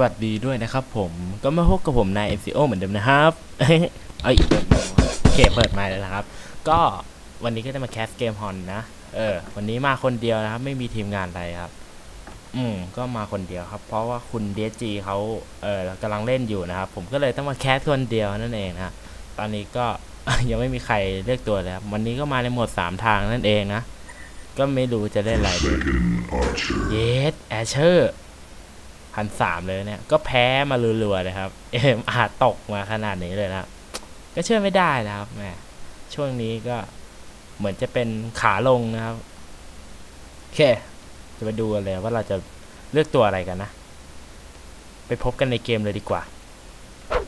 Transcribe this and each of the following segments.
สวัสดีด้วยนะครับผมก็มาพบกับผมนาย MCO เหมือนเดิมนะครับเอ้ยเอ้ยเปิดไมค์วะโอเคเปิดมค์แล้วนะครับ ก็วันนี้ก็จะมาแคสเกมฮอนนะเออ วันนี้มาคนเดียวนะครับ ไม่มีทีมงานอะไรครับ อืม ก็มาคนเดียวครับ เพราะว่าคุณ DSG เขาเออกำลังเล่นอยู่นะครับ ผมก็เลยต้องมาแคสคนเดียวนั่นเองนะตอนนี้ก็ยังไม่มีใครเลือกตัวเลยครับ วันนี้ก็มาในโหมดสามทางนั่นเองนะ ก็ไม่รู้จะเล่นอะไรเยสแอชเชอร์ พันสามเลยเนี่ย ก็แพ้มารัวๆเลยครับ เอ็มอาตกมาขนาดนี้เลยนะก็เชื่อไม่ได้นะครับแหม่ช่วงนี้ก็เหมือนจะเป็นขาลงนะครับโอเค จะมาดูกันเลยว่าเราจะเลือกตัวอะไรกันนะ ไปพบกันในเกมเลยดีกว่า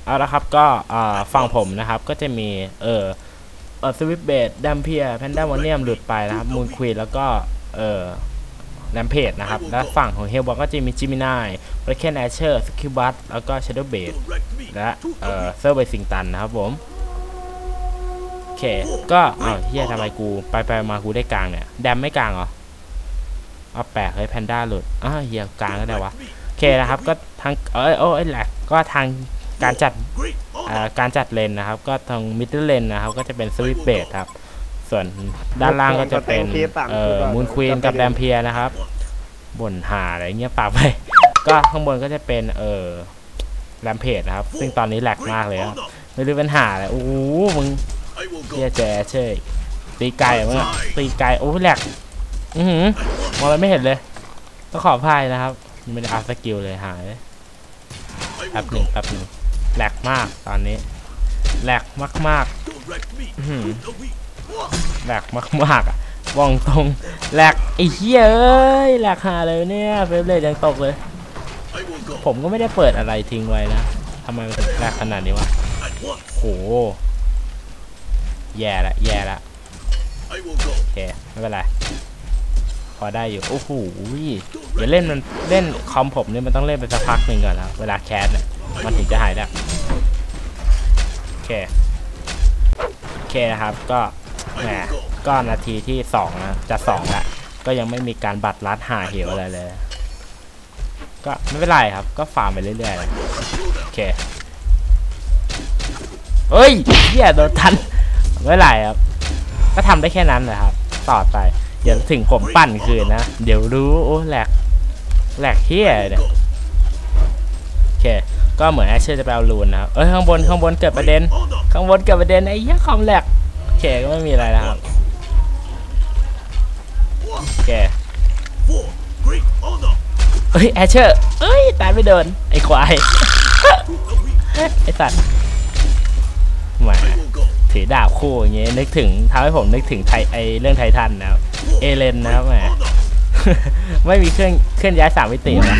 เอาละครับก็อ่าฝั่งผมนะครับ ก็จะมี เออเออสวิปเบดดัมเพียแพนด้ามอนเนียมหลุดไปนะครับ มูนควีนแล้วก็ เออ แรมเพจนะครับ และฝั่งของเฮลบอลก็จะมีจิมินายบริเคนแอชเชอร์สกิลบัตแล้วก็ช a โด w เบดและเออเซอร์เบซิงตันนะครับผมโอเค ก็อ้าวเฮียทำไมกู ไปไปมากูได้กลางเนี่ย แดมไม่กลางเหรอเอาแปลกเฮ้ยแพนด้าหลุดอ้าวเฮียกลางก็ได้วะโอเคนะครับ ก็ทางเอ้ยโอ้ยแหลกก็ทางการจัดอ่าการจัดเลนนะครับ ก็ทางมิดเดิลเลนนะครับ ก็จะเป็นสวิปเบดครับ ส่วนด้านล่างก็จะเป็นเอ่อมูนควีนกับแดมเพียนะครับบ่นหาอะไรเงี้ยปากไป ก็ข้างบนก็จะเป็นเอ่อแรมเพจนะครับ ซึ่งตอนนี้แหลกมากเลยครับไม่รู้ปัญหาอะไรโอ้โหมึงเฮียแจเชยตีไก่มึงอะตีไก่โอ้แหลกอือหือมองอะไรไม่เห็นเลยต้องขออภัยนะครับยังไม่ได้อัพสกิลเลยหายแป๊บหนึ่งแป๊บหนึ่งแหลกมากตอนนี้แหลกมากๆ อื้อหือแหลกมากๆอะวองตรงแหลกไอ้เหี้ยเอ้ยแหลกหาเลยเนี่ยเฟรมเรทยังตกเลย ผมก็ไม่ได้เปิดอะไรทิ้งไว้นะทำไมมันถึงแหลกขนาดนี้วะโหแย่ละแย่ละโอเคไม่เป็นไรพอได้อยู่โอ้โหเดี๋ยวเล่นมันเล่นคอมผมเนี่ยมันต้องเล่นไปสักพักหนึ่งก่อนแล้วเวลาแคสเนี่ยมันถึงจะหายได้โอเคโอเคนะครับก็ แหมก็นาทีที่สองนะจะสองแล้วก็ยังไม่มีการบัตรลัดหาเหวอะไรเลย ก็ไม่เป็นไรครับ ก็ฟาร์มไปเรื่อยๆโอเคเฮ้ยเฮียโดนทันไม่เป็นไรครับ ก็ทำได้แค่นั้นแหละครับ ต่อไปเดี๋ยวถึงผมปั่นคืนนะ เดี๋ยวรู้โอ้แหลกแหลกเฮียเนี่ยโอเค ก็เหมือนแอชเชอร์จะไปเอาลูนนะเอ้ยข้างบนข้างบนเกิดประเด็น ข้างบนเกิดประเด็นไอ้เหี้ยคอมแหลก เคก็ไม่มีอะไรนะครับโอเคเอ้ยแอชเชอร์เอ้ยตายไม่โดนไอ้ควายไอ้สัตว์แหมาถือดาบคู่อย่างเงี้ยนึกถึงทำให้ผมนึกถึงไทยไอเรื่องไททันนะครับเอเลนนะครับแหมไม่มีเครื่องเคลื่อนย้ายสามมิติวะ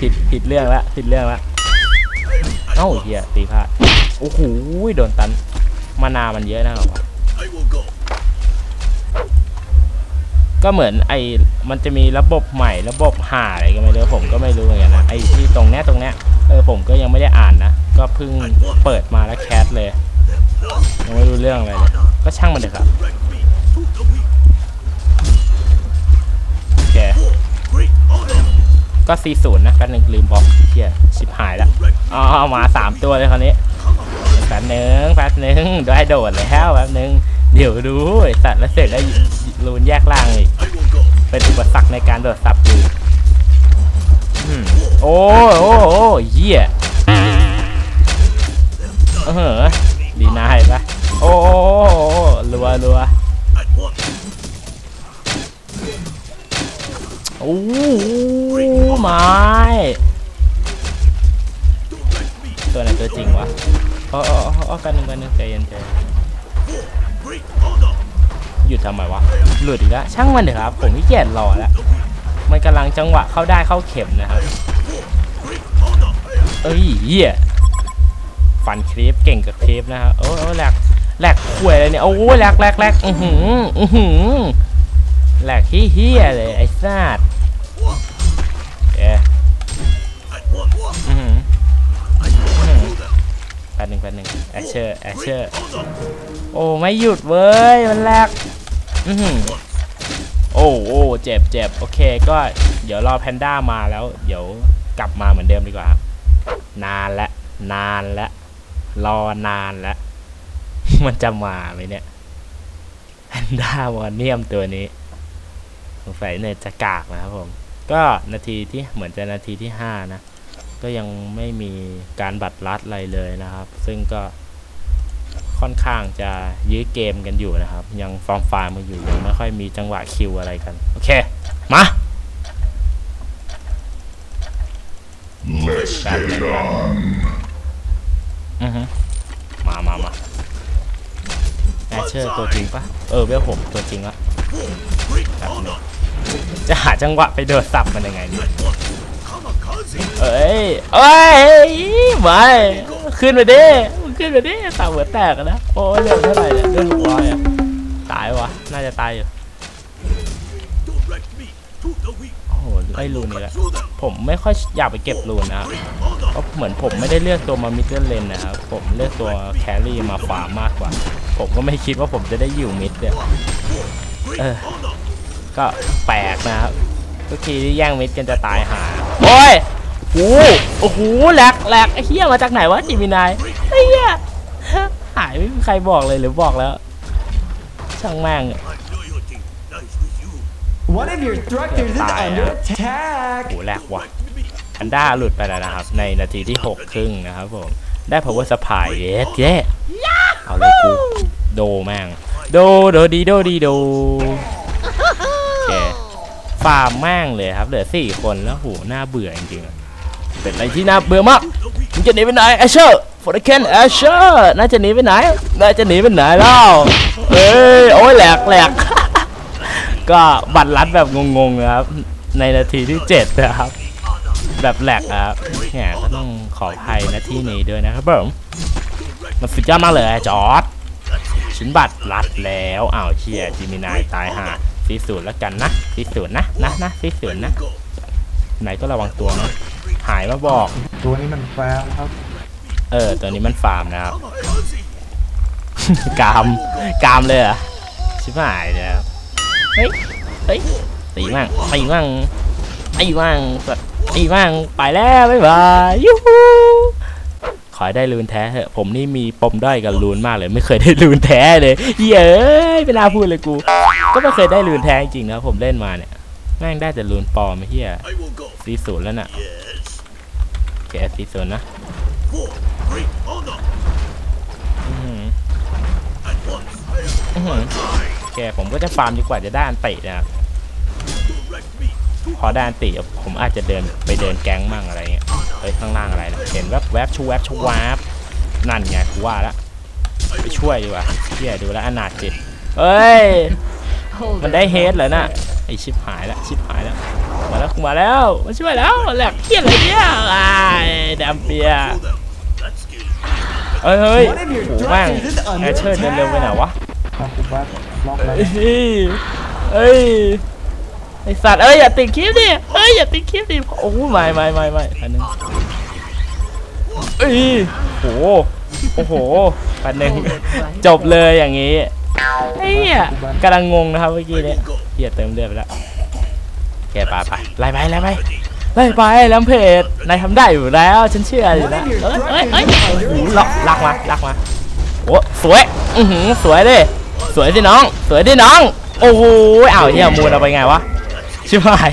ผิดผิดเรื่องละผิดเรื่องละเอ้าเฮียตีพลาดโอ้โหโดนตัน มานามันเยอะนะครับวะก็เหมือนไอ้มันจะมีระบบใหม่ระบบหาอะไรก็ไม่รู้ผมก็ไม่รู้เหมือนกันนะไอ้ที่ตรงเนี้ยตรงเนี้ยเออผมก็ยังไม่ได้อ่านนะ ก็เพิ่งเปิดมาแล้วแคสเลย ยังไม่รู้เรื่องอะไรเลยก็ช่างมันเถอะครับโอเคก็ 40 นะแป๊บนึงลืมบอกเฮียชิบหายแล้วอ๋อมาสามตัวเลยคราวนี้แป๊บนึงแป๊บนึงได้โดดแล้วแป๊บนึงเดี๋ยวดูไอสัตว์แล้วเสร็จแล้วรูนแยกล่างอีกเป็นอุปสรรคในการโดดสับอยู่โอ้โอ้โอ้เหี้ยเออดีนายปะโอ้รัวรัวโอ้ไม้ตัวไหนตัวจริงวะ อ๋ออ๋ออ๋อกันหนึ่งกันหนึ่งใจเย็นใจหยุดทำไมวะ หลุดอีกแล้ว ช่างมันเถอะครับ ผมขี้เกียจรอแล้ว มันกำลังจังหวะเข้าได้เข้าเข็มนะครับ เอ้ยเหี้ยฟันคลิปเก่งกับคลิปนะครับโอ้โอ้แหลกแหลกขวยเลยเนี่ย โอ้แหลกแหลกแหลกอือหืออือหือแหลกเฮี้ยเลยไอ้สัตว์ แป๊บหนึ่งแป๊บหนึ่งแอชเชอร์แอชเชอร์โอ้ไม่หยุดเว้ยมันแลกอือโอ้โอ้เจ็บเจ็บโอเค ก็เดี๋ยวรอแพนด้ามาแล้ว เดี๋ยวกลับมาเหมือนเดิมดีกว่าครับนานและ นานและ รอนานแล้วมันจะมาไหมเนี่ยแพนด้าวอร์เนียมตัวนี้สงสัยเนี่ยจะกากนะครับผม ก็นาทีที่เหมือนจะนาทีที่ห้านะ ก็ยังไม่มีการบัตรลัดอะไรเลยนะครับ ซึ่งก็ค่อนข้างจะยื้อเกมกันอยู่นะครับ ยังฟอร์มฟาร์มมาอยู่ยังไม่ค่อยมีจังหวะคิวอะไรกัน โอเค มา Let's get it on. อือฮึมามามาแอชเชอร์ตัวจริงปะเออเวลผมตัวจริงละแบบนี้จะหาจังหวะไปโดดสับมันยังไงเนี่ย เอ้ยเอ้ยไม่ขึ้นมาดิขึ้นมาดิตาหัวแตกอะนะโอ้ยเรื่องเท่าไหร่เนี่ยเรื่องหกร้อยอะตายวะน่าจะตายอยู่โอ้โหไอ้รูนนี่แหละผมไม่ค่อยอยากไปเก็บรูนนะครับเพราะเหมือนผมไม่ได้เลือกตัวมามิดเดิลเลนนะครับผมเลือกตัวแครี่มาฟาร์มมากกว่า ผมก็ไม่คิดว่าผมจะได้อยู่มิดเนี่ยเออก็แปลกนะครับทุกทีที่แย่งมิดกันจะตายหา โอ้ยโอ้โหโอ้โหแหลกแหลกไอ้เหี้ยมาจากไหนวะจิมินายไอ้เหี้ยหายไม่มีใครบอกเลยหรือบอกแล้ว ช่างแม่ง My loyalty lies with you. One of your structures is Tire. under attack. โอ้โหแหลกว่ะ Direct me. แพนด้าหลุดไปแล้วนะครับ ในนาทีที่ 6 ครึ่งนะครับผม ได้ power supply เย้เย้เอาเลยกู โดแม่ง โด โดดี โดดี โดโอเค ฟาร์มแม่งเลยครับ เหลือ4คนแล้วโหน่าเบื่อจริงๆเป็นอะไรที่น่าเบื่อมากมึงจะหนีไปไหนแอชเชอร์ฟอร์เคนแอชเชอร์น่าจะหนีไปไหนน่าจะหนีไปไหนแล้วเอ้ยโอ้ยแหลกแหลกก็บัตรลัดแบบงงๆนะครับ ในนาทีที่7นะครับ แบบแหลกครับแหมก็ต้องขออภัยนะที่นี้ด้วยนะครับผมมันสุดยอดมากเลยจอร์ดชิ้นบัตรลัดแล้วอ้าวเชียจิมินายตายห่า ซีศูนย์แล้วกันนะซีศูนย์นะนะนะซีศูนย์นะ ไหนก็ระวังตัวนะหายมาบอก ตัวนี้มันแฟมครับ เออ ตัวนี้มันฟาร์มนะครับ Kamikaze. กาม กามเลยเหรอชิบหายเลยครับเฮ้ย เฮ้ยตีมั่งตีมั่งตีมั่งสัตว์ตีมั่งไปแล้ว บ๊ายบายยูฮู ขอให้ได้ลูนแท้เถอะผมนี่มีปมด้อยกับลูนมากเลย ไม่เคยได้ลูนแท้เลยเย้ยไม่น่าพูดเลยกู ก็ไม่เคยได้ลูนแท้จริงนะผมเล่นมาเนี่ยแม่งได้แต่ลูนปลอมเหี้ยซีศูนย์แล้วน่ะ Yes. โอเคซีศูนย์นะ For great honor. อื้อหือ At once. I อื้อหือ am die. โอเคผมก็จะฟาร์มดีกว่าจะได้อันตินะครับพอได้อันติผมอาจจะเดินไปเดินแก๊งมั่งอะไรเงี้ย เฮ้ยข้างล่างอะไรนะเห็นแวบแวบชูแวบชูวาบนั่นไงกูว่าละไปช่วยดีกว่าเฮียดูแลวอนาถจิตเอ้ยมันได้เฮดเหรอน่ะไอชิบหายละชิบหายแล้วมาแล้วกูมาแล้วมาช่วยแล้วแหลกเฮียอะไรเนี่ยไอ้ดำเปีย through them. That's skill. เอ้ยเฮ้ย One of your โหแม่ง structures is แอ under ชเชอร์เดินเร็วไปไหน attack. วะครับคุณบัสล็อกแล้วเอ้ยเอ้ย ไอสัตว์เอ้ยอย่าติดคลิปดิเอ้ยอย่าติดคลิปดิโอ้ไม่ไม่ไม่ไม่อันนึงเอ้ยโหโอ้โหปันหนึ่งจบเลยอย่างงี้ไอ้เหี้ยกำลังงงนะครับเมื่อกี้เนี่ยเหี้ยเติมเลือดไปแล้วโอเคไปไปไล่ไปไล่ไปไล่ไปแลมเพจนายทำได้อยู่แล้วฉันเชื่ออยู่นะเอ้ยเอ้ยเอ้ยโอ้โหลักลักมาลักมาโอ้สวยอือหือสวยดิสวยดิน้อง สวยดิน้อง โอ้โหอ้าวเฮียมูนเอาไปไงวะ ชิบหาย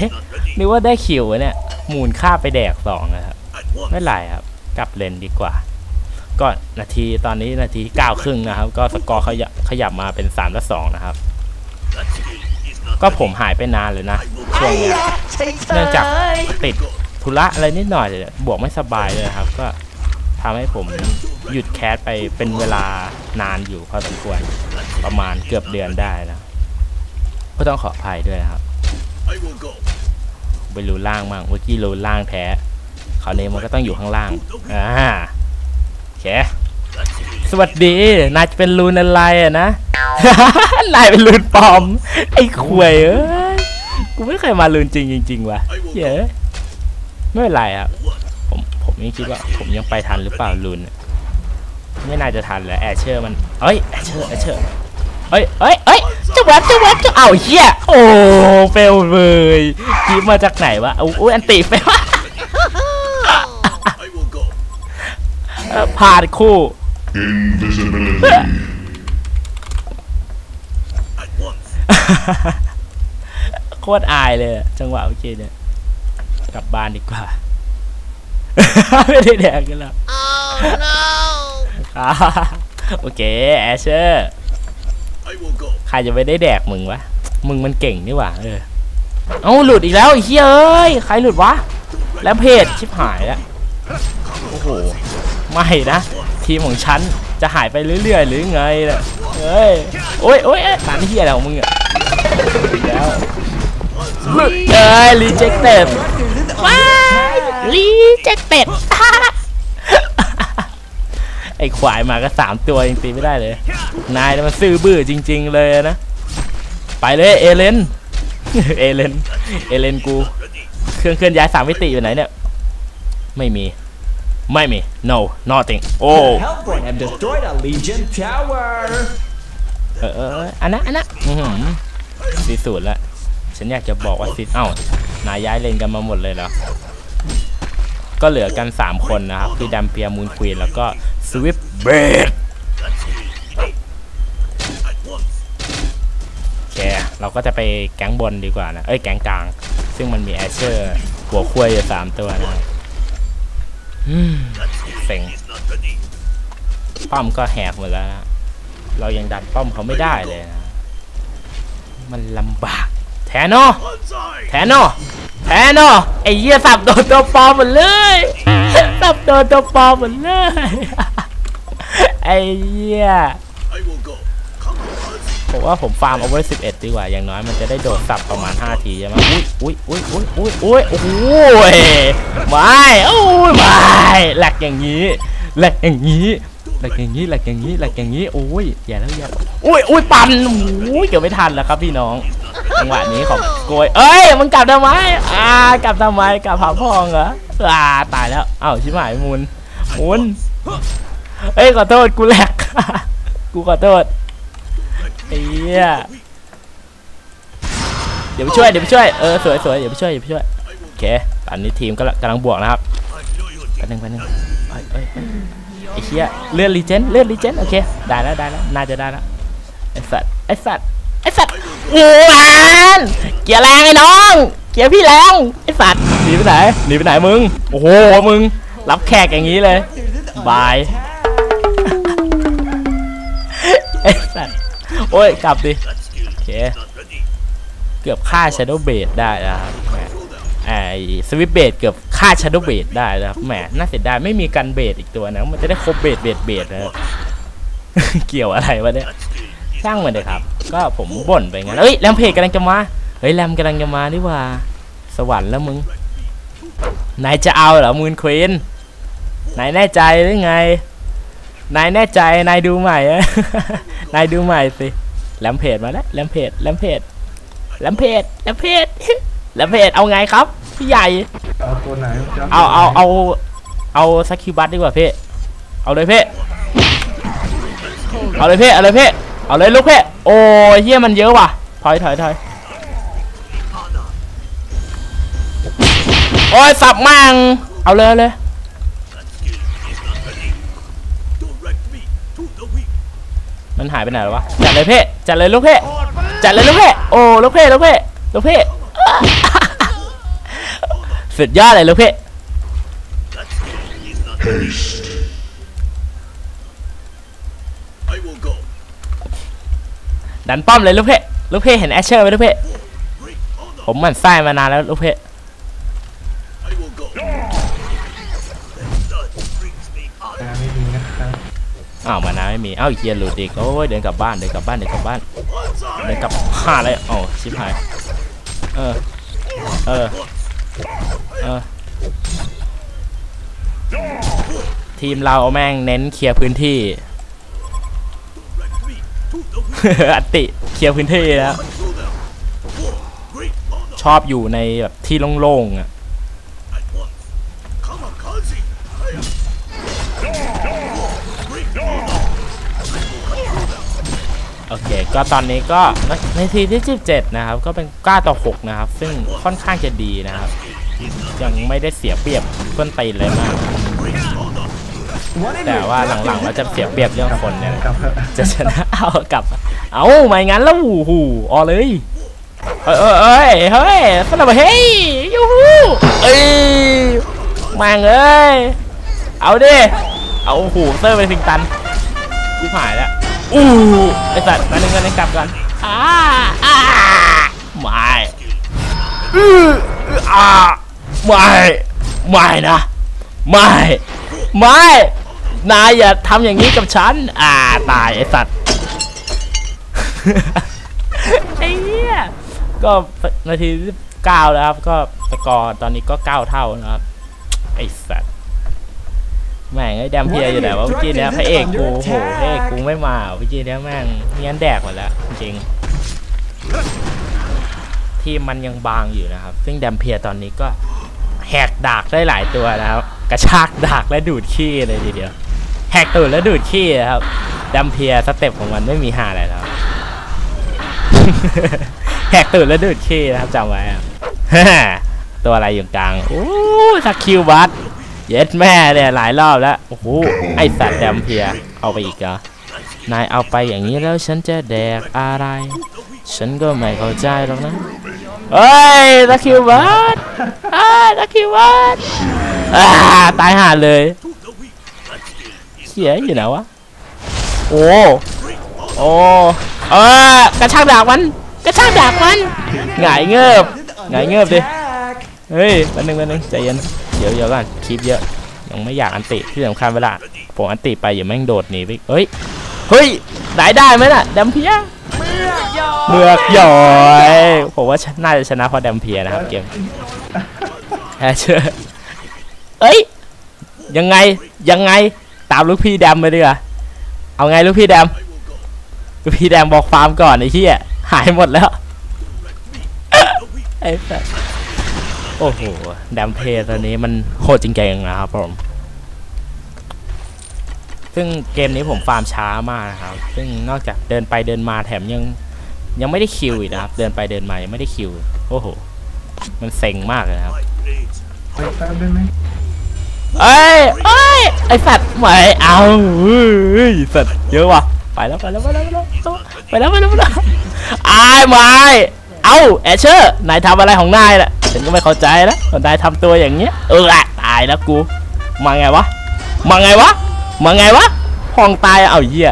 นึกว่าได้คิวเนี่ย มูนฆ่าไปแดกสองนะครับ ไม่ไรครับ กลับเลนดีกว่า ก็นาทีตอนนี้นาทีเก้าครึ่งนะครับ ก็สกอร์ขยับขยับมาเป็น3ามและสองนะครับ ก็ผมหายไปนานเลยนะช่วงเนี้ยเนื่องจากติดธุระอะไรนิดหน่อยเลยบวกไม่สบายเลยครับ ก็ทำให้ผมหยุดแคสไปเป็นเวลานานอยู่พอสมควรประมาณเกือบเดือนได้นะก็ต้องขออภัยด้วยนะครับ ไปรูล่างบ้างเมื่อกี้รูล่างแท้คราวนี้มันก็ต้องอยู่ข้างล่าง อ่าโอเคสวัสดี นายจะเป็นรูนอะไรอะนะ นายเป็นรูนปลอม ไอ้ขวยเอ้ย กูไม่เคยมารูนจริงจริงว่ะเย้ยไม่เป็นไรครับ ผม ผมยังคิดว่า ผมยังไปทันหรือเปล่ารูนไม่น่าจะทันแล้วแอชเชอร์มัน เอ้ย แอชเชอร์ แอชเชอร์ เอ้ย เอ้ย เอ้ย จะจะแวบจะแวบจะเอาเฮียโอ้เฟลเลยกีบมาจากไหนวะโอ้ยอันติเฟล I will go. เออผ่านคู่ At once. โคตรอายเลยอะจังหวะเมื่อกี้เนี่ยกลับบ้านดีกว่า ไม่ได้แดกกันแล้วครับโอเค แอชเชอร์ I will go. ใครจะไม่ได้แดกมึงวะ มึงมันเก่งนี่หว่าเออ เอ้าหลุดอีกแล้วไอ้เฮ้ยเอ้ย ใครหลุดวะ แล้วเพจชิบหายแล้ว โอ้โห ไม่นะ ทีมของฉันจะหายไปเรื่อยๆ หรือไงล่ะเฮ้ย โอ้ยโอ้ยเอ้ยสารเฮียอะไรของมึงอะอีกแล้วหลุดเอ้ยรีเจ็คเต็ดว้ายรีเจ็คเต็ด ไอ้ควายมาก็สามตัวยังตีไม่ได้เลย นายน่ะมันซื่อบื้อจริง ๆ เลยนะ ไปเลยเอเลน เอเลน เอเลนกู Ready. เครื่องเคลื่อนย้ายสามมิติอยู่ไหนเนี่ย ไม่มี ไม่มี no nothing โอ้ Hellborn have destroyed a Legion tower. เออเออเอออันนั้นอันนั้นอื้อหือสีสูตรละ ฉันอยากจะบอกว่าซิดเอ้า นายย้ายเลนกันมาหมดเลยเหรอ ก็เหลือกัน 3 คนนะครับ คือดัมเปียมูนควีนแล้วก็สวิปเบดโอเค เราก็จะไปแก๊งบนดีกว่านะ เอ้ย แก๊งกลาง ซึ่งมันมีแอชเชอร์ หัวคุ้ยอยู่สามตัวนะอืมเซ็งป้อมก็แหกหมดแล้วนะเรายังดันป้อมเขาไม่ได้เลยนะ มันลำบาก แทนโน Bonsai. แทนโนแทนโนไอ้เหี้ยสับโดนตัวปลอมหมดเลยสับโดนตัวปลอมหมดเลยไอ้เหี้ย I will go. Come on, Bonsai. ผมว่าผมฟาร์มเอาไว้11ดีกว่า อย่างน้อยมันจะได้โดดสับประมาณ 5 ทีใช่ไหมอุ้ยอุ้ยอุ้ยอุ้ยอุ้ยอุ้ยโอ้โหไม่โอ้ยไม่แหลกอย่างนี้แหลกอย่างนี้ แหลกอย่างนี้แหลกอย่างนี้แหลกอย่างนี้โอ้ยอย่าแล้วอย่าอุ้ยอุ้ยปั่นโอ้ยเกือบไม่ทันแล้วครับพี่น้องจังหวะนี้ของโกยเอ้ยมึงกลับทำไมอ่ากลับทำไมกลับผาพองเหรออ่าตายแล้วเอ้าชิบหายมุนมุนเอ้ยขอโทษกูแหลกกูขอโทษไอ้เหี้ยเดี๋ยวไปช่วยเดี๋ยวไปช่วยเออสวยสวยเดี๋ยวไปช่วยเดี๋ยวไปช่วยโอเคตอนนี้ทีมก็กำลังบวกนะครับ I know you'll แป๊บนึงแป๊บนึงเอ้ยเอ้ย ไอ้เหี้ยเลือนรีเจนเลือนรีเจนโอเคได้แล้วได้แล้วน่าจะได้แล้วไอ้สัตว์ไอ้สัตว์ไอ้สัตว์โอ้ยเกียร์แรงไอ้น้อง เกียร์พี่แรงไอ้สัตว์หนีไปไหนหนีไปไหนมึงโอ้โหมึงรับแขกอย่างนี้เลยบายไอ้สัตว์โอ้ยกลับดิ That skill is Okay. not ready. เกือบฆ่า Shadow b a d ได้นะครับ ไอ้สวิปเบดเกือบฆ่า Shadow b a d ได้นะครับแหมน่าเสียดายไม่มีกันเบดอีกตัวนะ มันจะได้ครบเบดเบดเบดนะเกี่ยวอะไรวะเนี่ยช่างมันเลยครับ ก็ผมบ่นไปงั้นเอ้ยแรมเพจกำลังจะมาเฮ้ยแรมกำลังจะมาดีกว่า สวรรค์แล้วมึงนายจะเอาเหรอมูนควีนนายแน่ใจหรือไงนายแน่ใจนายดูใหม่นายดูใหม่สิแรมเพจมาแล้วแรมเพจแรมเพจแรมเพจแรมเพจ แรมเพจเอาไงครับ พี่ใหญ่ เอาตัวไหนจะเอาเอาเอาเอาสักคิวบัตดีกว่าเพ่เอาเลยเพ่เอาเลยเพ่เอาเลยเพ่เอาเลยลูกเพ่โอ้ยเฮียมันเยอะว่ะถอยถอยถอยโอ้ยสับมั่งเอาเลยเอาเลย that skill is not ready. Direct me to the weak. มันหายไปไหนแล้ววะจัดเลยเพ่จัดเลยลูกเพ่จัดเลยลูกเพ่โอ้ลูกเพ่ลูกเพ่ลูกเพ่ สุดยอดเลยลูกเพ่ That skill is not ready. I will go. ดันป้อมเลยลูกเพ่ลูกเพ่เห็นแอชเชอร์ไหมลูกเพ่ Great honor. ผมหมันไส้มานานแล้วลูกเพ่ I will go. The blood brings me แต่ honor. ไม่มีนะครับอ้าวมานาไม่มีอ้าวเฮียหลุดอีกโอ้ยเดินกลับบ้านเดินกลับบ้านเดินกลับบ้านเดิน Bonsai. กลับห้าเลยโอ้ชิบหายเออเออเอ ทีมเราแม่งเน้นเคลียร์พื้นที่ อัติเคลียร์พื้นที่แล้วชอบอยู่ในแบบที่โล่งๆอะโอเค ก็ตอนนี้ก็ในทีที่ 17 นะครับ ก็เป็น9ต่อ 6 นะครับ ซึ่งค่อนข้างจะดีนะครับ ยังไม่ได้เสียเปรียบเพื่อนตีเลยมาก แต่ว่าหลังๆเราจะเสียเปรียบเรื่องคนเนี่ยแหละกลับเถอะจะชนะเอากลับ เอาไม่งั้นแล้วหูหูออเลยเอ้ยเอ้ยเอ้ยเฮ้ยสลับเฮ้ยยูฮูเอ้ยแมงเอ้ยเอาดิเอาหูเซอร์เป็นสิงตันกูหายแล้วอู้ไอสัตว์มาหนึ่งกันงกลับก่อนอ่าอ่าไม่อืออื้ออ่าไม่ไม่นะไม่ไม่ นายอย่าทำอย่างนี้กับฉัน อ่าตายไอสัตว์ ไอ้เหี้ย ก็นาทีที่เก้าแล้วครับ ก็สกอร์ตอนนี้ก็เก้าเท่านะครับ ไอสัตว์ แม่งไอ้แดมเพียอยู่ไหนวะเมื่อกี้เนี้ยพระเอกกูโอ้โหพระเอกกูไม่มาเมื่อกี้เนี้ยแม่งเงี้ยนแดกหมดแล้วจริงทีมมันยังบางอยู่นะครับ ซึ่งแดมเพียตอนนี้ก็แหกดากได้หลายตัวนะครับกระชากดากและดูดขี้เลยทีเดียว แหกตูดและดูดขี้นะครับแดมเพียสเต็ปของมันไม่มีหาอะไรแล้วแหกตูดและดูดขี้นะครับจำไว้ตัวอะไรอยู่กลางโอ้สักคิวบัสเย็ดแม่เนี่ยหลายรอบแล้วโอ้โหไอสัตว์แดมเพียเอาไปอีกเหรอนายเอาไปอย่างนี้แล้วฉันจะแดกอะไร ฉันก็ไม่เข้าใจหรอกนะเฮ้ยตะคิวบัสอ้าตะคิวบัสอ่าตายห่าเลย เสียอยู่ไหนวะ โอ้ โอ้ เออกระชากดาบมัน กระชากดาบมัน หงายเงือบหงายเงือบดิ เฮ้ยแป๊บนึงแป๊บนึงใจเย็น เดี๋ยวเดี๋ยวก่อนคลิปเยอะ ยังไม่อยากอันติที่สำคัญเวลาผมอันติไปอย่าแม่งโดดหนีไปเฮ้ย เฮ้ย ได้ได้ไหมน่ะแดมเพียเมือกหย่อยผมว่าน่าจะชนะเพราะแดมเพียนะครับเกมแอเชื่อเอ้ยยังไงยังไง ตามลูกพี่แดมไปดีกว่าเอาไงลูกพี่แดมลูกพี่แดมบอกฟาร์มก่อนไอ้เหี้ยหายหมดแล้วไอ้สัสโอ้โหดัมเพย์ตัวนี้มันโหดจริงๆนะครับผม ซึ่งเกมนี้ผมฟาร์มช้ามากนะครับ ซึ่งนอกจากเดินไปเดินมาแถมยังยังไม่ได้คิวอีกนะครับ เดินไปเดินมายังไม่ได้คิว โอ้โห มันเซ็งมากเลยครับไปแป๊บได้ไหม เอ้ยเอ้ยไอสัตว์ไม่เอาเฮ้ยสัตว์เยอะว่ะไปแล้วไปแล้วไปแล้วไปแล้วไปแล้วไปแล้วไปแล้วอายไม่เอาแอชเชอร์นายทำอะไรของนายล่ะฉันก็ไม่เข้าใจแล้วนายทำตัวอย่างเงี้ยเอออะตายแล้วกูมาไงวะมาไงวะมาไงวะห้องตายเอาเหี้ย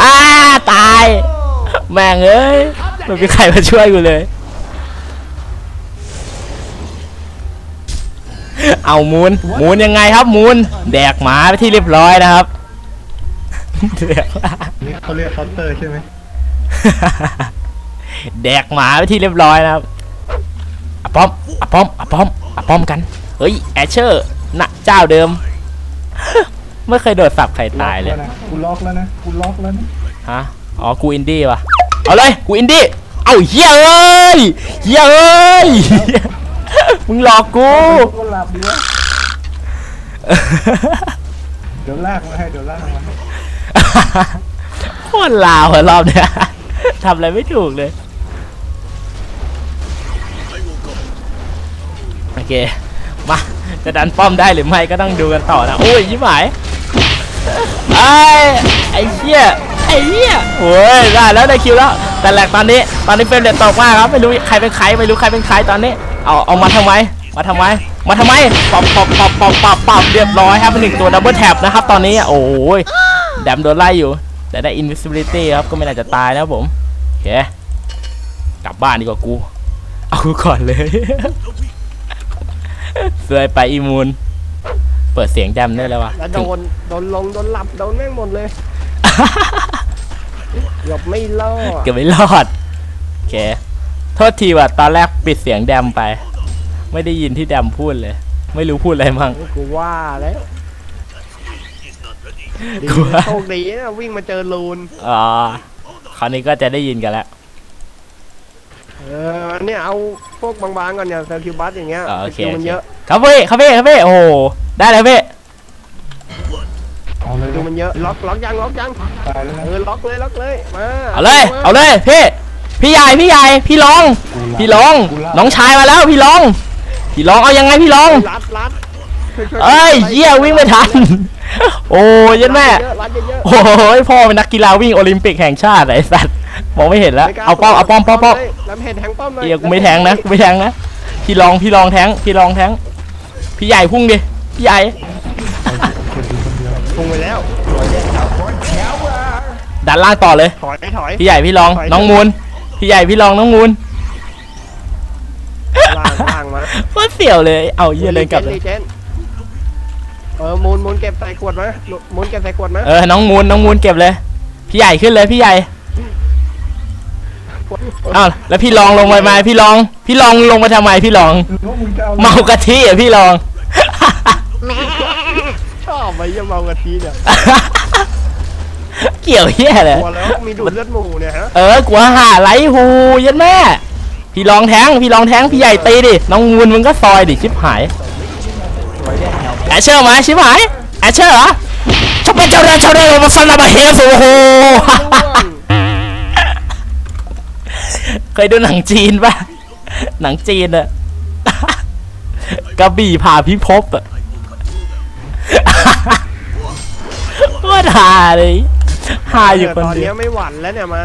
อ้าตายแม่งเอ้ยไม่มีใครมาช่วยกูเลย เอามูนมูนยังไงครับมูนแดกหมาไปที่เรียบร้อยนะครับแดกนี่เขาเรียกเคาน์เตอร์ใช่ไหมแดกหมาไปที่เรียบร้อยนะครับอะป้อมอะป้อมอะป้อมอะป้อมกัน เฮ้ยแอชเชอร์นะเจ้าเดิม ไม่เคยโดดสับใครตายเลยล็อกแวนะกูล็อกแล้วนะกูล็อกแล้วนะฮะอ๋อกูอินดี้วะเอาเลยกูอินดี้เอาเฮียเอ้ยเฮียเอ้ย มึงหลอกกูกูหลับดีวะเดี๋ยวลากมาให้เดี๋ยวลากมาให้โคตรลาวอะรอบเนี้ยทำอะไรไม่ถูกเลย โอเค มา จะดันป้อมได้หรือไม่ก็ต้องดูกันต่อนะ โอ้ยยิ้มหายไอ้ไอ้เหี้ยไอ้เหี้ยโอ้ยได้แล้วได้คิวแล้ว แต่แหลกตอนนี้ ตอนนี้เฟรมเรทตกมากครับ ไม่รู้ใครเป็นใคร ไม่รู้ใครเป็นใครตอนนี้ เอาเอามาทำไมมาทำไมมาทำไมปับปับปับปับปับปับเรียบร้อยครับเป็นหนึ่งตัวดับเบิลแท็บนะครับตอนนี้โอ้ยแดมโดนไล่อยู่ แต่ได้ invisibility ครับก็ไม่น่าจะตายนะครับผมโอเคกลับบ้านดีกว่ากู เอากูก่อนเลยสวยไปอีมูนเปิดเสียงแดมได้แล้ววะแล้วโดนโดนลงโดนหลับโดนแม่งหมดเลยหยบไม่รอดเกือบไม่รอดโอเค โทษทีว่ะตอนแรกปิดเสียงแดมไป ไม่ได้ยินที่แดมพูดเลย ไม่รู้พูดอะไรมั่งกูว่าแล้วดีกูว่าโชคดีนะวิ่งมาเจอลูนอ๋อคราวนี้ก็จะได้ยินกันแล้วเออเนี่ยเอาพวกบางๆก่อนอย่างแซนทิวบัสอย่างเงี้ยอ๋อโอเคสกิลมันเยอะครับเพ่ครับเพ่ครับเพ่โอ้โหได้แล้วเพ่เอาเลยดูมันเยอะล็อกล็อกยังล็อกยังตายแล้วเอนะอล็อกเลยล็อกเลยมาเอาเลย เอาเลยพี่ พี่ใหญ่พี่ใหญ่พี่ลอง พี่ลอง น้องชายมาแล้วพี่ลอง พี่ลองเอายังไงพี่ลองรัดรัดช่วๆเอ้ยเยี่ยวิ่งไม่ทัน โอ้ยยันแม่เยอะรัดเยอะๆโอ้ยพ่อเป็นนักกีฬาวิ่งโอลิมปิกแห่งชาติไอ้สัตว์มองไม่เห็นแล้วไม่กล้เอาป้อมเอาป้อมป้อมป้อมเลยลำเห็นแทงป้อมเลยเอียกูไม่แทงนะกูไม่แทงนะพี่ลองพี่ลองแทงพี่ลองแทงพี่ใหญ่พุ่งดิพี่ใหญ่พุ่งไปแล้วดันล่างต่อเลยถอยไม่ถอยพี่ใหญ่พี่ลองถอยน้องมูล พี่ใหญ่พี่ลองน้องมูลล่างล่างมาโคตรเสี่ยวเลย เอาเยี่ยเลยกลับเลยรีจนเออมูลมูลเก็บใส่ขวดมามูลเก็บใส่ขวดมาเออน้องมูลน้องมูลเก็บเลย พี่ใหญ่ขึ้นเลยพี่ใหญ่อ้าวแล้วพี่ลองลงไปไหมพี่ลอง พี่ลองลงมาทำไมพี่ลองรู้มึงจะเอาเมากะทิอะพี่ลองชอบไปยังเมากะทิเนี่ย เกี่ยวเฮียเลยกลัวแล้วมีดูดเลือดหมูเนี่ยฮะเออกลัวหาไหลหูยันแม่ พี่ลองแทงพี่ลองแทงพี่ใหญ่ตีดิ น้องมูลมึงก็ซอยดิชิบหายแอชเชอร์มาชิบหายแอชเชอร์เหรอชอบเป็นเจ้าเรือเจ้าเรือมาฟันระเบิดเฮสโอ้โหเคยดูหนังจีนปะหนังจีนอะกระบี่ผ่าพิภพอะว่าหาเลย หาอยู่คนตอนเดีเนี้ยยวไม่หวั่นแล้วเนี่ยมา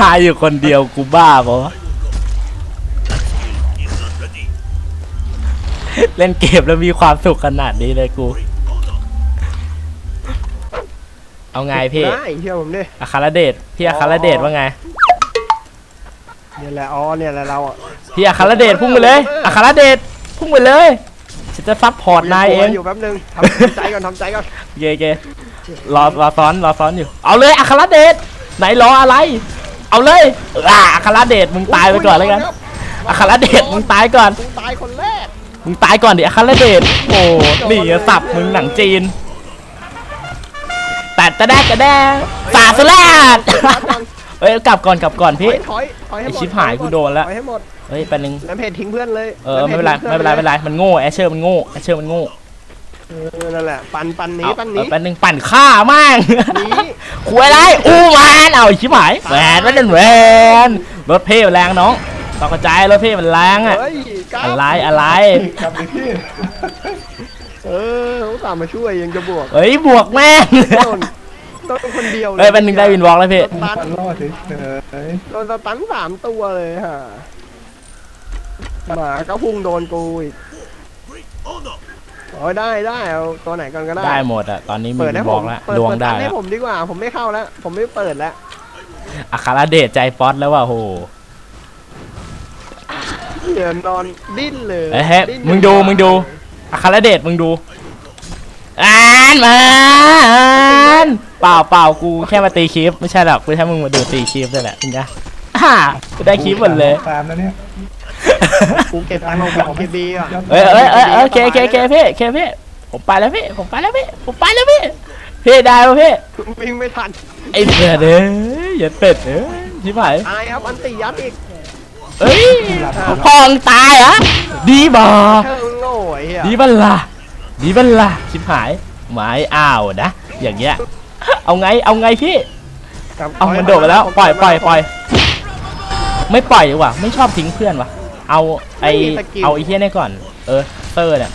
หาอยู่คนเดียวกูบ้าปะวะ Is not ready. เล่นเกมแล้วมีความสุขขนาดนี้เลยกู เอาไงพี่ได้เชื่อผมดิอาคารเดชพี่อาคารเดชว่าไงเนี่ยแหละอ๋อเนี่ยแหละเราอะพี่อาคารเดชพุ่งไปเลยอาคารเดชพุ่งไปเลย ฉันจะซัพพอร์ตนายเองอยู่แป๊บนึงทำใจก่อนทำใจก่อนเกเกรอรอซ้อนรอซ้อนอยู่ เอาเลยอาคารเดชไหนรออะไร เอาเลยอ่าอาคารเดชมึงตายไปก่อนเลยกันอาคารเดชมึงตายก่อนกูตายคนแรกมึงตายก่อนดิอาคารเดชโอ้นี่อะสับมึงหนังจีนแต่ตะแดกตะแดกสาสลาดเอ้ยกลับก่อนกลับก่อนถพี่อยถอยถอยให้หมไอ้ดชิบหายกูโดนแล้วถอยให้หมด เฮ้ยแป๊บนึงแล้วเพจทิ้งเพื่อนเลยเออไม่เป็นไรไม่เป็นไรไม่เป็นไรมันโง่แอชเชอร์มันโง่แอชเชอร์มันโง่เออนั่นแหละปันปันหนี้เอาปันหเอนี้อแป๊บนึงปั่นฆ่ามั่งหนีคุยอะไรอู้แวนเอาไอ้ชิบหายแหวนไม่เล่นแหวนรถเพ่แรงน้องต้องกระจายรถเพ่มันแรงอะเฮ้ยกล้าอะไรอะไรกลับไปที่เออเขาตามมาช่วยยังจะบวกเฮ้ยบวกแม่งโดนโดนคนเดียวเลยเฮ้ยแป๊บนึงได้วินวอล์กแล้วพี่สตันมันรอดเฉยโดนสตันสามตัวเลยฮะ หมาก็พุ่งโดนกูอีก Great honor. โอ้ยได้ได้เอาตัวไหนก่อนก็ได้ ได้หมดอะตอนนี้มีเปิดวิให้นผวอล์มกแล้วเปิดดวงเปิดได้ตันให้แล้วผมดีกว่า ผมไม่เข้าแล้ว ผมไม่เปิดแล้วอาคาราเดชใจป๊อตแล้วว่ะโหเดี๋ยวนอนดิ้นเลยเฮ้ยเฮ้ยดิ้นมึงดูมึงดูอาคาราเดชมึงดูอ่านมาอ่านเปล่าเปล่ากูแค่มาตีคลิปไม่ใช่หรอกกูแค่มึงมาดูตีคลิปนั่นแหละเป็นไงฮ่ากูได้คลิปหมดเลย ตามแล้วเนี่ย กูเก็บตังค์ของผมเก็บดีอะเอ้ยเอ้ยเอ้ยเอ้ยโอเคโอเคโอเคพี่โอเคพี่ผมไปแล้วพี่ผมไปแล้วพี่ผมไปแล้วพี่พี่ได้ป่ะพี่วิ่งไม่ทันไอ้เป็ดเอ้ยอย่าเป็ดเอ้ยชิบหายตายครับอันติยัดอีกเอ้ยพองตายเหรอะดีบ่เชิงโง่ไอ้เหี้ยดีบัลล่ะดีบัลล่ะชิบหายหมายอ้าวนะอย่างเงี้ยเอาไงเอาไงพี่ครับเอามันโดดไปแล้วปล่อยปล่อยปล่อยไม่ปล่อยดีกว่าไม่ชอบทิ้งเพื่อนวะ เอาไอเอาไอเฮียนี่ก่อน เออเตอร์เนี่ย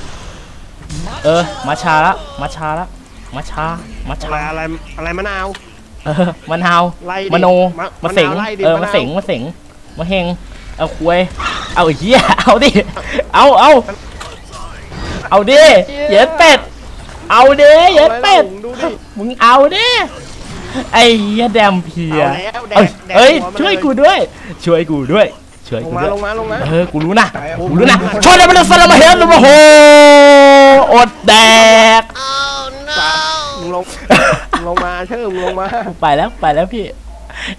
เออมาชาละมาชาละมาชามาอะไรชาอะไรอะไรมะนาว เออมะนาวไล่ดิมโนมะมาเสงมะนาวไล่ดิเออมะนาวมาเสงมาเสงมาเฮงเอาควยเอาไอ้เหี้ยเอาดิเอาเอาเอาดิเหย็ดเป็ดเอาดิเหย็ดเป็ด ดูดิ มึงเอาดิไอ้เหี้ยแดมเพียเอาแล้วแดกเอ้ยแดกเอ้ยหัวมันช่วยเลย กูด้วย ช่วยกูด้วย ช่วยลงกูมาด้วยลงมาลงมาเออกูรู้นะกูรู้นะช่วยเลยมันสลัมเฮดลงมาโหอดแดกมึงลงมึงลงมาเชิญมึงลงมาไปแล้วไปแล้วพี่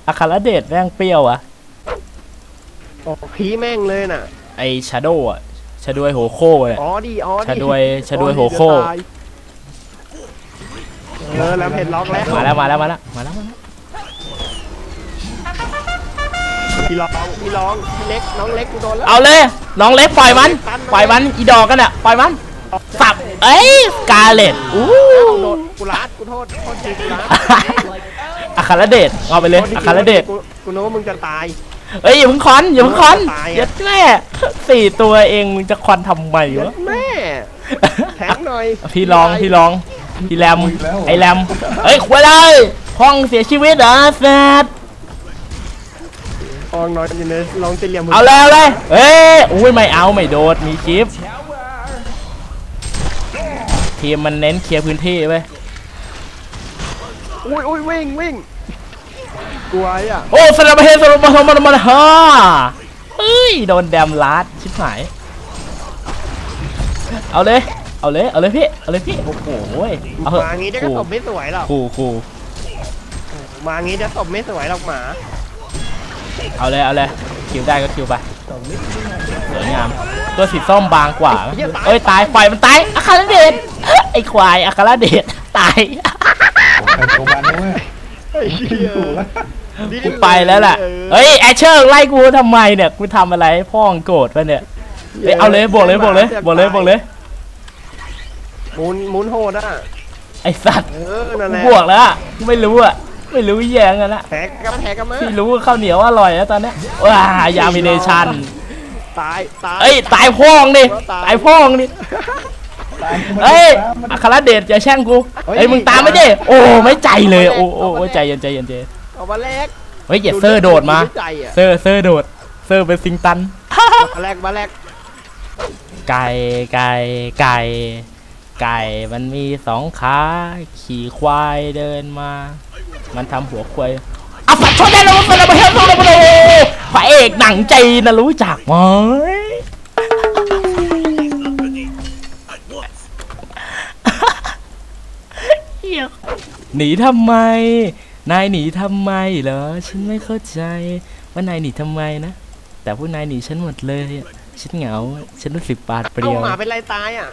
อาคาราเดชแม่งเปรี้ยวอะโอ้พีแม่งเลยน่ะ ไอชาโดว์อะชาโดวยโหโค่อะอ๋อดีอ๋อดีชะดวยชะดวยอ๋อโหโค่จะตายเออแล้วเพจล็อกแล้วมาแล้วมาแล้วมาแล้วมาแล้ว พี่ร้องพี่ร้องพี่เล็กน้องเล็กกูโดนแล้วเอาเลยน้องเล็กปล่อยมันปล่อยมันอีดอกกันอะปล่อยมันสับเอ้ยกาเลตอู้โดนกูรัดกูโทษโทษทีกูรัดอาคาราเดชเอาไปเลยโทษทีอาคาราเดชกูกูนึกว่ามึงจะตายเอ้ยอย่าเพิ่งคอนอย่าเพิ่งคอนตายอะเยัดแม่สี่ตัวเองมึงจะคอนทำไมเย็วะดแม่แทงหน่อยพี่ลองพี่ลองพี่แรมไอแรมเอ้ยควายเลยห้องเสียชีวิตเหรอแซด อองนอนอยู่ในลองตีเหลี่ยมเอาเลยเอาเลยเอ้ยอุ้ยไม่เอาไม่โดดมีคลิปทีมมันเน้นเคลียร์พื้นที่เว้อุ้ยอุ้ยวิ่งวิ่งกลัวอะโอ้สลับมาเฮสลับมาทำมาทำมาฮ่าเฮ้ยโดนแดมลัดชิบหายเอาเลยเอาเลยเอาเลยพี่เอาเลยพี่โอ้โหเอาเถอะมางี้เดี๋ยวก็ตบไม่สวยหรอกคู่คู่มางี้เดี๋ยวตบไม่สวยหรอกหมา เอาเลยเอาเลยคิวได้ก็คิวไปสวยงามตัวสีส้มบางกว่าเอ้ยตายปล่อยมันตายอาคาราเดชไอ้ควายอาคาราเดชตายใครโทรมาด้วยเฮ้ยอยู่แล้วกูไปแล้วล่ะเฮ้ยแอชเชอร์ไล่กูทำไมเนี่ยกูทำอะไรให้พ่องโกรธปะเนี่ยเฮ้ยเอาเลยบวกเลยบวกเลยบวกเลยบวกเลยหมุนหมุนโหดอะไอสัตว์เออนั่นแหกูละบวกแล้วอะไม่รู้อะ ไม่รู้แย่งกันละแทกกันแทกกันมาพี่รู้ว่าข้าวเหนียวอร่อยแล้วตอนเนี้ยว้ายามิเนชั่นตายตายเอ้ยตายพ่องดิตายพ่องดิตามกูมาเอ้ยตามมาอัครเดชอย่าแช่งกูเอ้ยมึงตามไม่ดิโอ้ไม่ใจเลยโอ้โอ้โอ้ใจเย็นใจเย็นใจเย็นเอามาแรกเฮ้ยอย่าเซอร์โดดมาใจอะเซอร์เซอร์โดดเซอร์เป็นซิงตันมาแรกมาแรกไก่ไก่ไก่ ไก่มันมีสองขาขี่ควายเดินมา มันทำหัวควายอะฝัดชนได้แล้วมันระเบิดระเบิดระเบิดพระเอกหนังใจนะรู้จักไหม At once. เหี้ยหนีทำไม นายหนีทำไมเหรอ ฉันไม่เข้าใจ ว่านายหนีทำไมนะ แต่พวกนายหนีฉันหมดเลย ฉันเหงา ฉันรู้สึกปาดเปรียวหมาเป็นไรตายอะ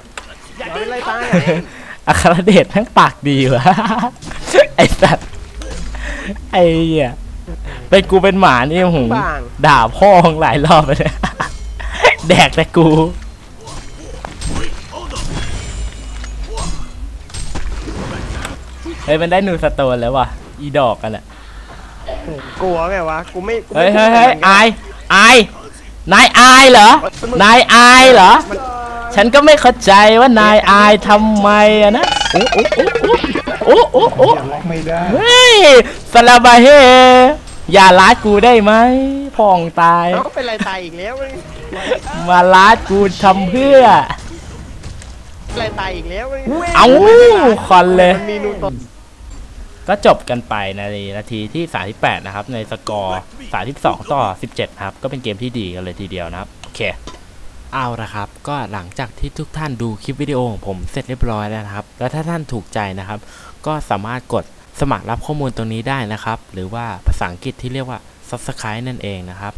หมาเป็นไรตายอะอัครเดชทั้งปากดีวะไอ้สัตว์ไอ้เหี้ยเป็นกูเป็นหมานี่หูบางด่าพ่อของหลายรอบเลยแดกแต่กูเฮ้ยมันได้นูสโตนแล้วว่ะอีดอกกันแหละกลัวไงวะกูไม่กูเฮ้ไม่ยเฮ้ยเฮ้ยอายอายนายอายเหรอนายอายเหรอ ฉันก็ไม่เข้าใจว่านายอายทำไมอะนะ โอ้โอ้โอ้โอ้โอ้โอ้โอ้อย่าล็อกไม่ได้เฮ้ยสลาบาเฮอย่าลาดกูได้ไหมพ่องตายเอาก็เป็นไรตายอีกแล้วเว้ยมาลาดกูทำเพื่อ เป็นไรตายอีกแล้วเว้ยเอาคอนเลย มันมีนูตนก็จบกันไปในนาทีที่ 38 นะครับ ในสกอร์ 32 ต่อ 17 ครับ ก็เป็นเกมที่ดีกันเลยทีเดียวนะครับ โอเค เอาละครับ ก็หลังจากที่ทุกท่านดูคลิปวิดีโอของผมเสร็จเรียบร้อยแล้วนะครับ แล้วถ้าท่านถูกใจนะครับ ก็สามารถกดสมัครรับข้อมูลตรงนี้ได้นะครับ หรือว่าภาษาอังกฤษที่เรียกว่า subscribe นั่นเองนะครับ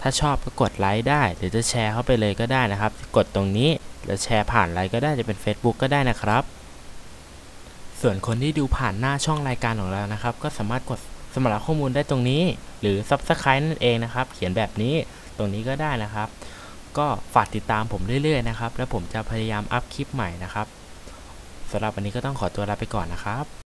ถ้าชอบก็กดไลค์ได้ หรือจะแชร์เข้าไปเลยก็ได้นะครับ กดตรงนี้หรือแชร์ผ่านไลค์ก็ได้จะเป็น Facebook ก็ได้นะครับ ส่วนคนที่ดูผ่านหน้าช่องรายการของเรานะครับ ก็สามารถกดสมัครรับข้อมูลได้ตรงนี้ หรือ subscribe นั่นเองนะครับ เขียนแบบนี้ตรงนี้ก็ได้นะครับ ก็ฝากติดตามผมเรื่อยๆนะครับ แล้วผมจะพยายามอัพคลิปใหม่นะครับสำหรับวันนี้ก็ต้องขอตัวลาไปก่อนนะครับ